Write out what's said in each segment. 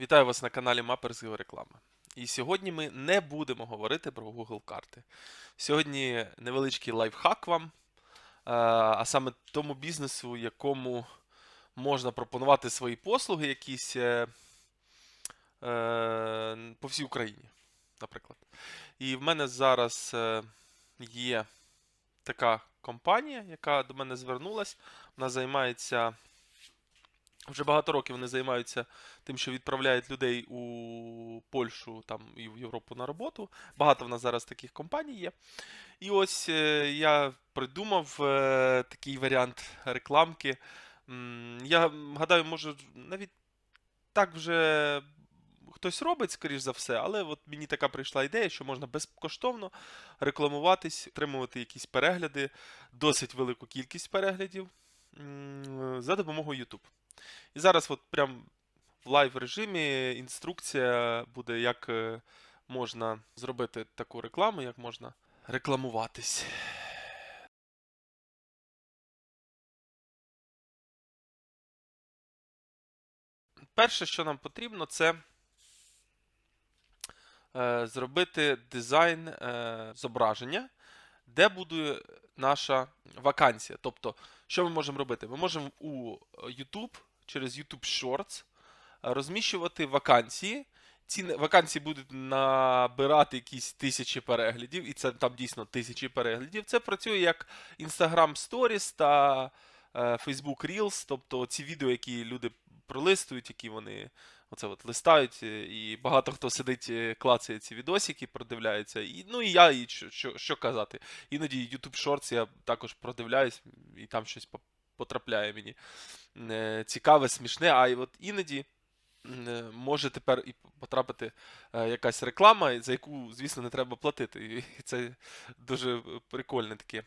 Вітаю вас на каналі Мапер з реклами. І сьогодні ми не будемо говорити про Google карти. Сьогодні невеличкий лайфхак вам, е, а саме тому бізнесу, якому можна пропонувати свої послуги якісь е, е, по всій Україні, наприклад. І в мене зараз є така компанія, яка до мене звернулась. Вона займається. Вже багато років вони займаються тим, що відправляють людей у Польщу там і в Європу на роботу. Багато в нас зараз таких компаній є. І ось е, я придумав е, такий варіант рекламки. Я гадаю, може, навіть так вже хтось робить, скоріш за все, але от мені така прийшла ідея, що можна безкоштовно рекламуватись, отримувати якісь перегляди, досить велику кількість переглядів за допомогою YouTube. І зараз, от прям в лайв режимі інструкція буде, як е, можна зробити таку рекламу, як можна рекламуватись. Перше, що нам потрібно, це е, зробити дизайн е, зображення, де буде наша вакансія. Тобто, що ми можемо робити? Ми можемо у YouTube через YouTube Shorts е, розміщувати вакансії. Ці вакансії будуть набирати якісь тисячі переглядів, і це там дійсно тисячі переглядів. Це працює як Instagram Stories та е, Facebook Reels, тобто ці відео, які люди пролистують, які вони оце от листають, е, і багато хто сидить, е, клацає ці відосики, продивляється. І, ну і я, і що, що, що казати. Іноді YouTube Shorts я також продивляюсь, і там щось потрапляє мені е, цікаве, смішне, а й от іноді може тепер і потрапити якась реклама, за яку, звісно, не треба платити. І це дуже прикольне таке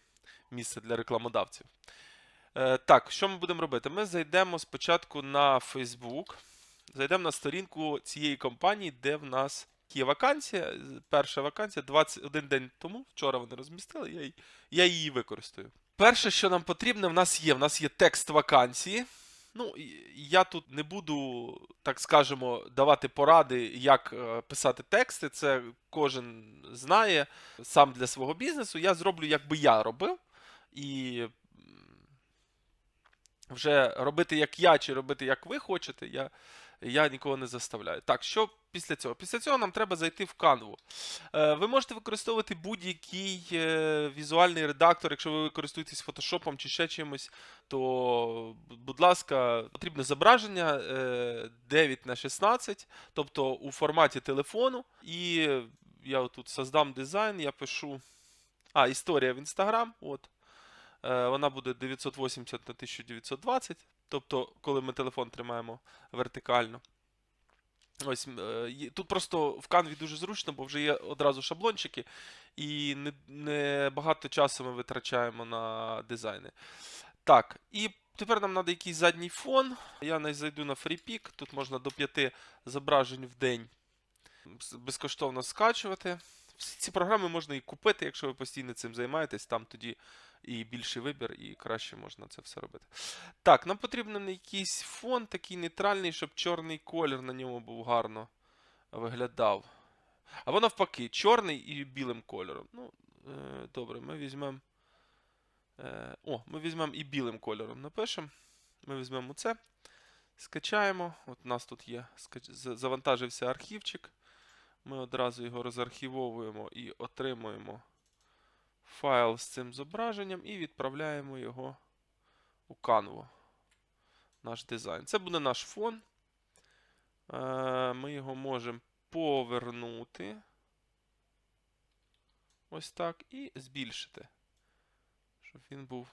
місце для рекламодавців. Так, що ми будемо робити? Ми зайдемо спочатку на Facebook, зайдемо на сторінку цієї компанії, де в нас є вакансія. Перша вакансія 21 день тому. Вчора вони розмістили, я, ї- я її використаю. Перше, що нам потрібно, в нас є. В нас є текст вакансії. Ну, я тут не буду, так скажемо, давати поради, як е, писати тексти. Це кожен знає сам для свого бізнесу. Я зроблю, як би я робив. І вже робити як я, чи робити як ви хочете, я, я нікого не заставляю. Так, що після цього? Після цього нам треба зайти в канву. Е, Ви можете використовувати будь-який е, візуальний редактор, якщо ви користуєтесь фотошопом чи ще чимось, то, будь ласка, потрібне зображення е, 9 на 16, тобто у форматі телефону. І я тут создам дизайн, я пишу. А, історія в Інстаграм. От. Е, Вона буде 980 на 1920. Тобто, коли ми телефон тримаємо вертикально. Ось е, тут просто в канві дуже зручно, бо вже є одразу шаблончики, і не, не багато часу ми витрачаємо на дизайни. Так, і тепер нам треба якийсь задній фон. Я не зайду на FreePic, тут можна до 5 зображень в день безкоштовно скачувати. Всі ці програми можна і купити, якщо ви постійно цим займаєтесь, там тоді і більший вибір, і краще можна це все робити. Так, нам потрібен якийсь фон такий нейтральний, щоб чорний колір на ньому був гарно виглядав. Або навпаки, чорний і білим кольором. Ну, е, добре, ми візьмемо. Е, о, ми візьмемо і білим кольором напишемо. Ми візьмемо це, скачаємо. От у нас тут є завантажився архівчик. Ми одразу його розархівовуємо і отримуємо файл з цим зображенням і відправляємо його у Canva. Наш дизайн. Це буде наш фон. Е, Ми його можемо повернути. Ось так. І збільшити. Щоб він був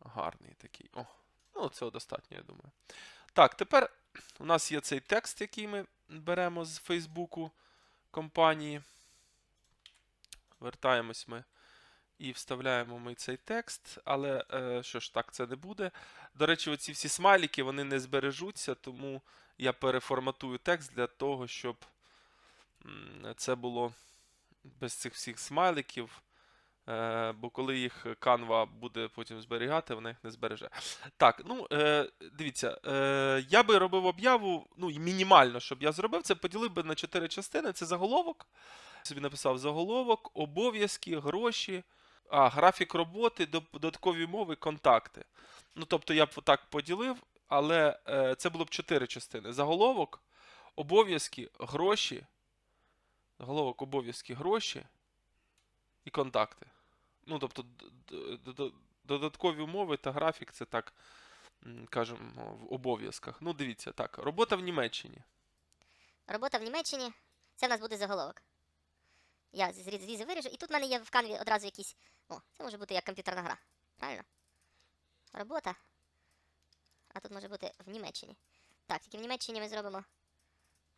гарний такий. О, ну цього достатньо, я думаю. Так, тепер у нас є цей текст, який ми беремо з Фейсбуку компанії. Вертаємось ми і вставляємо ми цей текст, але е, що ж так, це не буде. До речі, оці всі смайлики вони не збережуться, тому я переформатую текст для того, щоб це було без цих всіх смайликів. Е, бо коли їх Canva буде потім зберігати, вона їх не збереже. Так, ну е, дивіться, е, я би робив об'яву, ну і мінімально, щоб я зробив, це поділив би на чотири частини. Це заголовок. Собі написав заголовок, обов'язки, гроші, а, графік роботи, додаткові мови, контакти. Ну, тобто я б так поділив, але е, це було б чотири частини. Заголовок, обов'язки, гроші. Заголовок, обов'язки, гроші і контакти. Ну, тобто, додаткові умови та графік це так, кажемо, в обов'язках. Ну, дивіться, так, робота в Німеччині. Робота в Німеччині. Це в нас буде заголовок. Я зріз зрізи виріжу, і тут в мене є в канві одразу якісь. О, це може бути як комп'ютерна гра. Правильно? Робота. А тут може бути в Німеччині. Так, тільки в Німеччині ми зробимо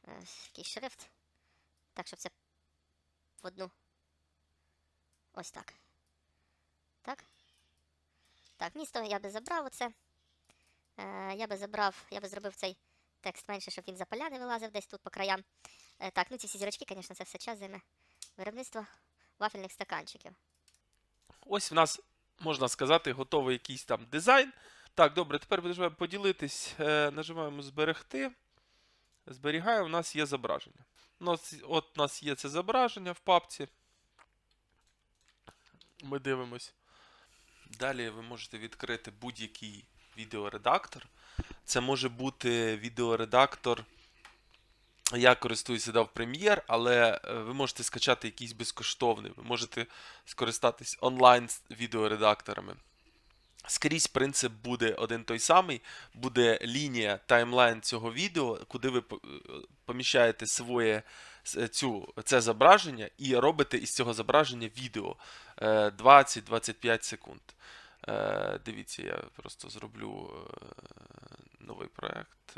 е, якийсь шрифт. Так, щоб це в одну. Ось так. Так. Так, місто я би забрав оце. Е, я би забрав, я би зробив цей текст менше, щоб він за поля не вилазив десь тут по краям. Е, так, ну ці всі зірочки, звісно, це все час займе. Виробництво вафельних стаканчиків. Ось в нас, можна сказати, готовий якийсь там дизайн. Так, добре, тепер нажимаємо поділитись, е, нажимаємо зберегти. Зберігає, у нас є зображення. У нас, от у нас є це зображення в папці. Ми дивимось. Далі ви можете відкрити будь-який відеоредактор. Це може бути відеоредактор. Я користуюся дав Premiere, але е, ви можете скачати якийсь безкоштовний. Ви можете скористатись онлайн відеоредакторами. Скрізь принцип буде один той самий, буде лінія таймлайн цього відео, куди ви е, поміщаєте своє цю, це зображення і робите із цього зображення відео е, 20-25 секунд. Е, Дивіться, я просто зроблю новий проект.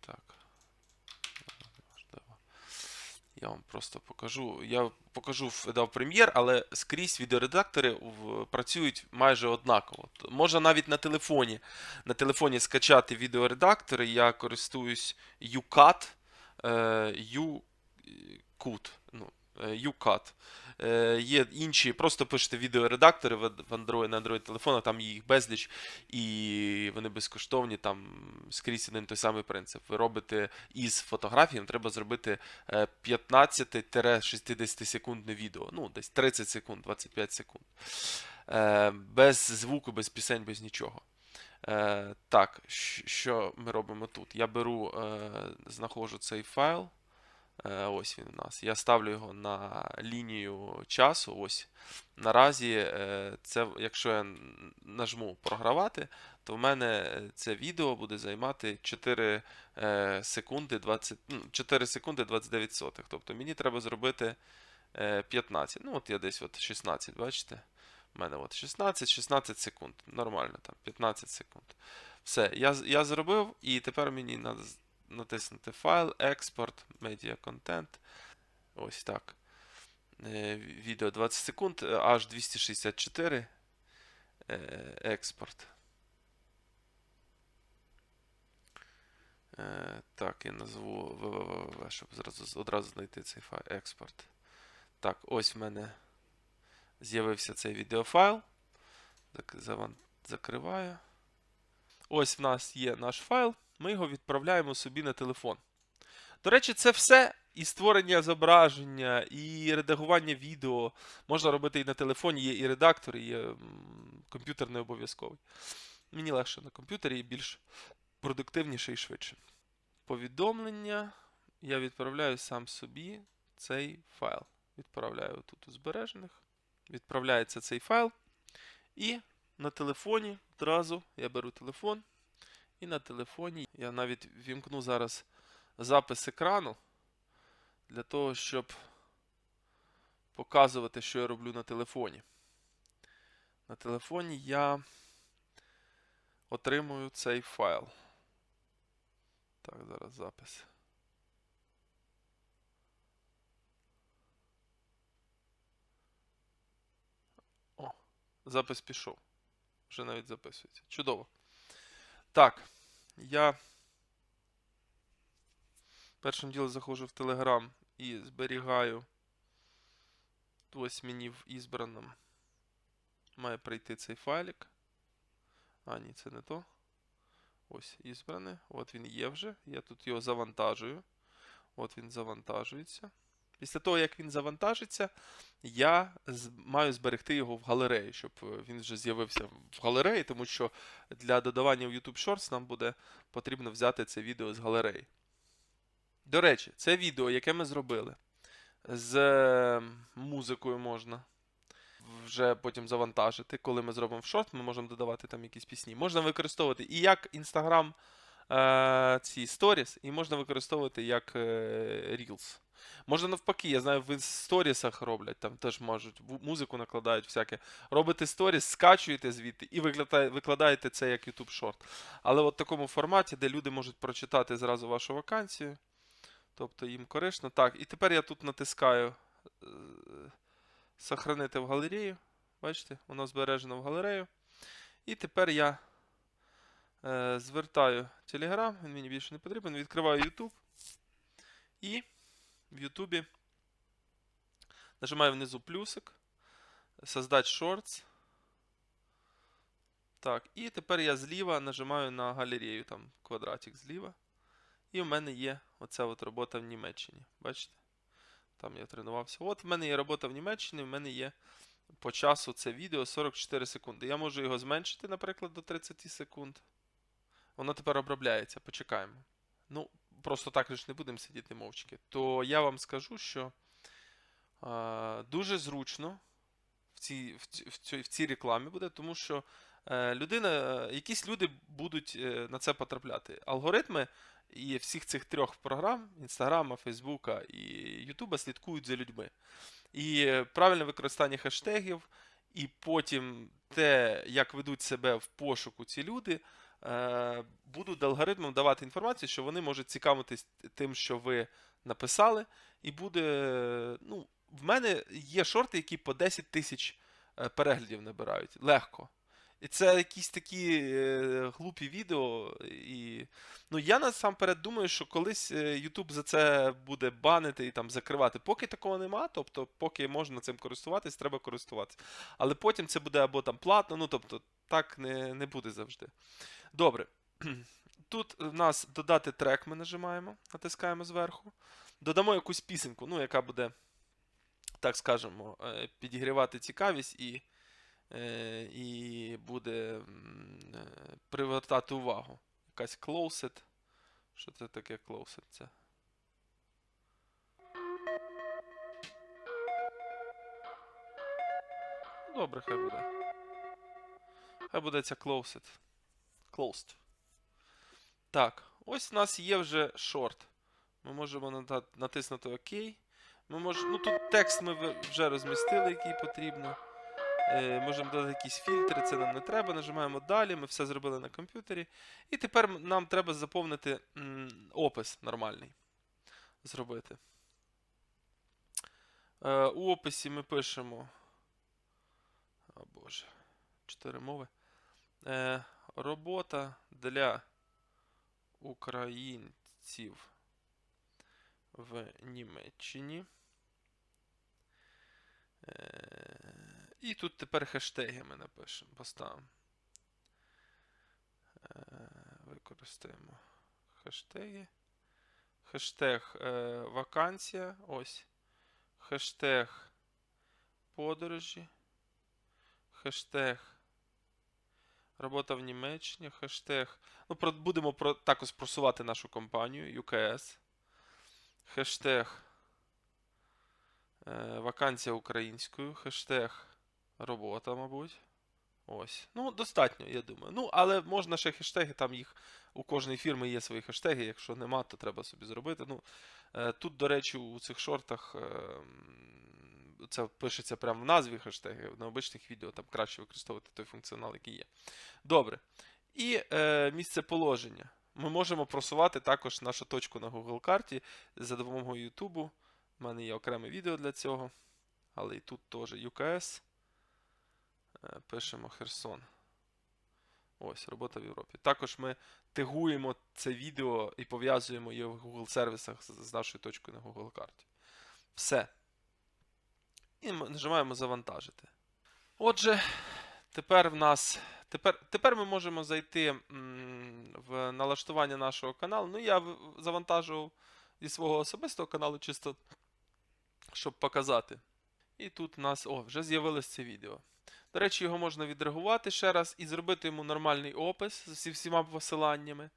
Так. Можливо. Я вам просто покажу. Я покажу в прем'єр, Premiere, але скрізь відеоредактори працюють майже однаково. Можна навіть на телефоні. На телефоні скачати відеоредактори. Я користуюсь UCAT. е, UCUT. Ну, UCAT. Е, Є інші, просто пишете відеоредактори в Android, на Android телефонах, там їх безліч, і вони безкоштовні, там скрізь один той самий принцип. Ви робите із фотографією, треба зробити е, 15-60 секундне відео. Ну, десь 30 секунд, 25 секунд. Е, Без звуку, без пісень, без нічого. Е, Так, що ми робимо тут? Я беру, е, знаходжу цей файл. Е, Ось він у нас. Я ставлю його на лінію часу. Ось. Наразі, е, це, якщо я нажму програвати, то в мене е, це відео буде займати 4 е, секунди 20, ну, 4 секунди 29 сотих. Тобто мені треба зробити е, 15. Ну, от я десь от 16, бачите? У мене от 16-16 секунд. Nормально там, 15 секунд. Все, я, я зробив, і тепер мені треба натиснути файл, експорт, медіа контент. Ось так. Е, Відео 20 секунд, е, аж 264. Е, Експорт. Е, Так, я назву www, щоб зразу, одразу знайти цей файл. Експорт. Так, ось в мене з'явився цей відеофайл. Закриваю. Ось в нас є наш файл. Ми його відправляємо собі на телефон. До речі, це все і створення зображення, і редагування відео. Можна робити і на телефоні, є і редактор, і комп'ютер не обов'язковий. Мені легше на комп'ютері і більш продуктивніше і швидше. Повідомлення. Я відправляю сам собі цей файл. Відправляю тут у збережених. Відправляється цей файл. І на телефоні одразу я беру телефон. І на телефоні я навіть вімкну зараз запис екрану для того, щоб показувати, що я роблю на телефоні. На телефоні я отримую цей файл. Так, зараз запис. О, запис пішов. Вже навіть записується. Чудово. Так, я першим ділом заходжу в Telegram і зберігаю ось мені в ізбраному має прийти цей файлик. А, ні, це не то. Ось ізбране. От він є вже. Я тут його завантажую. От він завантажується. Після того, як він завантажиться, я маю зберегти його в галереї, щоб е, він вже з'явився в галереї, тому що для додавання в YouTube Shorts нам буде потрібно взяти це відео з галереї. До речі, це відео, яке ми зробили з е, музикою можна вже потім завантажити. Коли ми зробимо в шорт, ми можемо додавати там якісь пісні. Можна використовувати і як Instagram ці сторіс, і можна використовувати як е, Reels. Можна навпаки, я знаю, в сторісах роблять, там теж можуть музику накладають всяке. Робите сторіс, скачуєте звідти і викладаєте це як YouTube Short. Але от в такому форматі, де люди можуть прочитати зразу вашу вакансію. Тобто їм корисно. Так, і тепер я тут натискаю е, Сохранити в галерею. Бачите, воно збережено в галерею. І тепер я е, звертаю Telegram, він мені більше не потрібен. Відкриваю YouTube. І в YouTube нажимаю внизу плюсик. Создать Shorts. Так, і тепер я зліва нажимаю на галерею, там квадратик зліва. І в мене є оця от робота в Німеччині. Бачите? Там я тренувався. От в мене є робота в Німеччині, в мене є по часу це відео 44 секунди. Я можу його зменшити, наприклад, до 30 секунд. Воно тепер обробляється, почекаємо. Ну, просто так ж не будемо сидіти мовчки. То я вам скажу, що е, дуже зручно в цій, в, в, цій, в цій рекламі буде, тому що е, людина, е, якісь люди будуть е, на це потрапляти. Алгоритми і всіх цих трьох програм Інстаграма, Фейсбука і Ютуба слідкують за людьми. І правильне використання хештегів, і потім те, як ведуть себе в пошуку ці люди, будуть алгоритмам давати інформацію, що вони можуть цікавитись тим, що ви написали, і буде. е, Ну, в мене є шорти, які по 10 тисяч е, переглядів набирають. Легко. І це якісь такі е, глупі відео. І... Ну, я насамперед думаю, що колись е, YouTube за це буде банити і там закривати. Поки такого нема, тобто, поки можна цим користуватись, треба користуватися. Але потім це буде або там платно, ну тобто, так не, не буде завжди. Добре. Тут в нас додати трек ми нажимаємо, натискаємо зверху. Додамо якусь пісеньку, ну, яка буде, так скажемо, е, підігрівати цікавість і, е, і буде е, привертати увагу. Якась closet. Що це таке closet? Це? Добре, хай буде. Хай буде ця closet. Closed. Так, ось у нас є вже шорт. Ми можемо натиснути ОК. Ми мож... Ну тут текст ми вже розмістили, який потрібно. Е, можемо додати якісь фільтри, це нам не треба. Нажимаємо далі, ми все зробили на комп'ютері. І тепер нам треба заповнити м, опис нормальний. Зробити. Е, у описі ми пишемо. О Боже. Чотири мови. Е, робота для українців в Німеччині. Е, і тут тепер хештеги ми напишемо, поставимо. Е, використаємо хештеги. Хештег е, вакансія. Ось. Хештег подорожі. Хештег робота в Німеччині. Хештег. Ну, про, будемо про, також просувати нашу компанію UKS. Хештег е, вакансія українською. Хештег робота, мабуть. Ось. Ну, достатньо, я думаю. Ну, але можна ще хештеги, там їх у кожної фірми є свої хештеги. Якщо нема, то треба собі зробити. Ну, е, тут, до речі, у цих шортах. Це пишеться прямо в назві хештеги. На обичних відео там краще використовувати той функціонал, який є. Добре. І е, місце положення. Ми можемо просувати також нашу точку на Google карті за допомогою YouTube. У мене є окреме відео для цього. Але і тут теж UKS. Е, Пишемо Херсон. Ось, робота в Європі. Також ми тегуємо це відео і пов'язуємо його в Google сервісах з нашою точкою на Google карті. Все. І нажимаємо завантажити. Отже, Тепер в нас. Тепер, тепер ми можемо зайти в налаштування нашого каналу. Ну, я завантажував зі свого особистого каналу, чисто щоб показати. І тут у нас. О, вже з'явилось це відео. До речі, його можна відредагувати ще раз і зробити йому нормальний опис зі всіма посиланнями.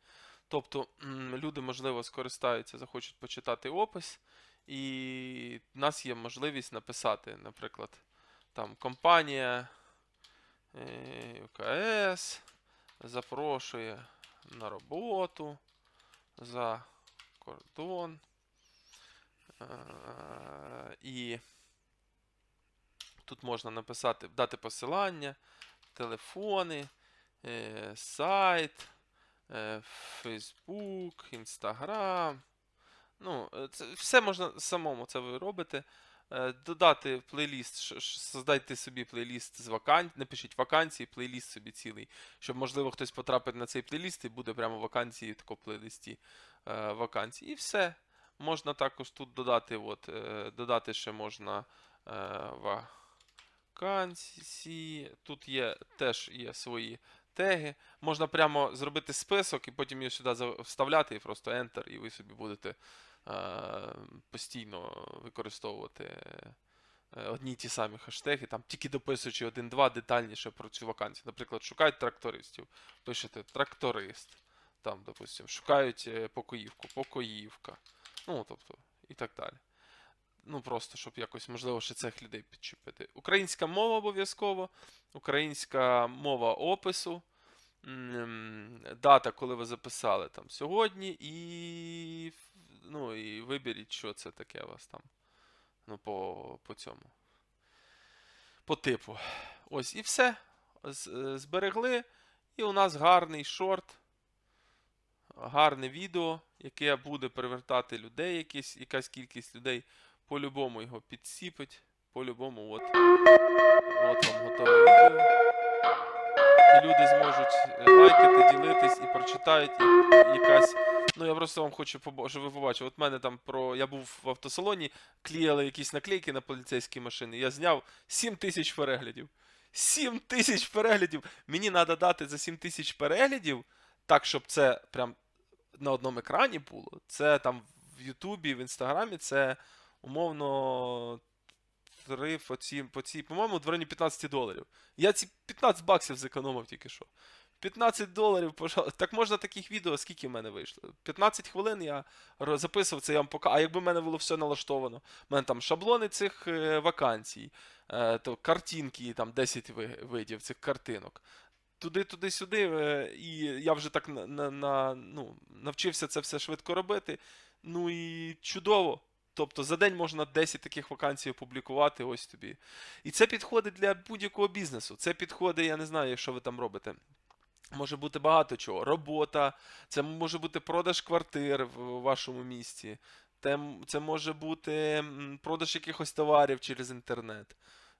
Тобто люди, можливо, скористаються, захочуть почитати опис, і в нас є можливість написати, наприклад, там компанія е, УКС запрошує на роботу за кордон. Е, І тут можна написати, дати посилання, телефони, е, сайт, Facebook, Instagram. Ну, е, це все можна самому це ви робите. Е, Додати плейліст, создайте собі плейліст з вакансій, напишіть вакансії, плейліст собі цілий, щоб, можливо, хтось потрапить на цей плейліст і буде прямо вакансії в такому плейлисті е, вакансій. І все. Можна також тут додати, от, додати ще можна вакансії. Тут є теж є свої теги. Можна прямо зробити список і потім його сюди вставляти і просто Enter, і ви собі будете постійно використовувати е, одні й ті самі хештеги, там тільки дописуючи один-два детальніше про цю вакансію. Наприклад, шукають трактористів, пишете тракторист. Там, допустимо, шукають е, покоївку, покоївка. Ну, тобто, і так далі. Ну, просто, щоб якось, можливо, ще цих людей підчепити. Українська мова обов'язково, українська мова опису, дата, коли ви записали там сьогодні, і, ну, і виберіть, що це таке у вас там. Ну, по, по цьому. По типу. Ось і все. Е, Зберегли. І у нас гарний шорт гарне відео, яке буде привертати людей, якісь, якась кількість людей. По-любому його підсіпить. По-любому, от, от вам готове відео. І люди зможуть лайкати, ділитись і прочитають якась. Ну, я просто вам хочу щоб ви побачили. От мене там про. Я був в автосалоні, клеїли якісь наклейки на поліцейські машини. Я зняв 7 тисяч переглядів. 7 тисяч переглядів! Мені треба дати за 7 тисяч переглядів, так, щоб це прям на одному екрані було. Це там в Ютубі, в Інстаграмі, це умовно 3 по цій, по цій, по-моєму, в районі 15 доларів. Я ці 15 баксів зекономив тільки що. 15 доларів, пожалуйста. Так можна таких відео, скільки в мене вийшло? 15 хвилин я записував це, я вам покажу. А якби в мене було все налаштовано, у мене там шаблони цих е, вакансій, е, то картинки, там 10 видів цих картинок. Туди, туди, сюди, е, і я вже так на, на, на, ну, навчився це все швидко робити. Ну і чудово. Тобто за день можна 10 таких вакансій опублікувати, ось тобі. І це підходить для будь-якого бізнесу. Це підходить, я не знаю, що ви там робите. Може бути багато чого. Робота, це може бути продаж квартир в вашому місті. Це може бути продаж якихось товарів через інтернет.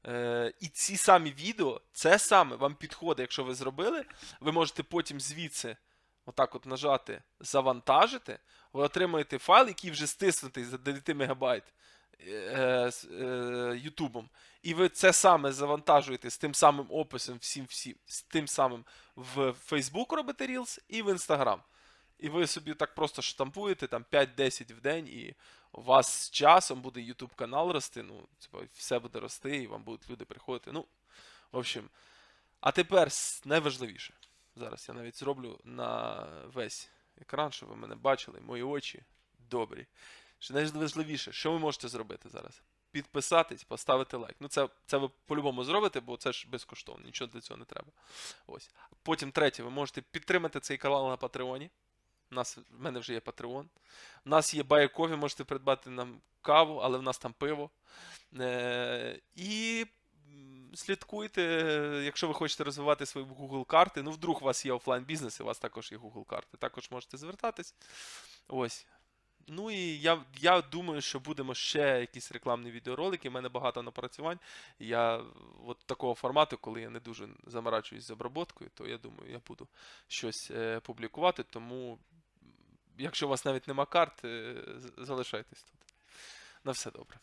Е, і ці самі відео, це саме вам підходить, якщо ви зробили, ви можете потім звідси отак от нажати завантажити, ви отримаєте файл, який вже стиснутий за 9 мегабайт з е, Ютубом. І ви це саме завантажуєте з тим самим описом, всім, всім, з тим самим в Facebook робите Reels і в Instagram. І ви собі так просто штампуєте там 5-10 в день, і у вас з часом буде YouTube канал рости. Ну, типу, все буде рости, і вам будуть люди приходити. Ну, в общем. А тепер найважливіше. Зараз я навіть зроблю на весь екран, щоб ви мене бачили, мої очі добрі. Що найважливіше, що ви можете зробити зараз? Підписатись, поставити лайк. Ну, це, це ви по-любому зробите, бо це ж безкоштовно, нічого для цього не треба. Ось. Потім третє, ви можете підтримати цей канал на Патреоні. У нас, в мене вже є Patreon. У нас є Buy можете придбати нам каву, але в нас там пиво. Е, і слідкуйте, якщо ви хочете розвивати свої Google карти. Ну, вдруг у вас є офлайн бізнес, і у вас також є Google карти. Також можете звертатись. Ось. Ну і я, я думаю, що будемо ще якісь рекламні відеоролики. У мене багато напрацювань. Я от такого формату, коли я не дуже заморачуюсь з обробкою, то я думаю, я буду щось е, публікувати. Тому, якщо у вас навіть нема карт, е, залишайтесь тут. На все добре.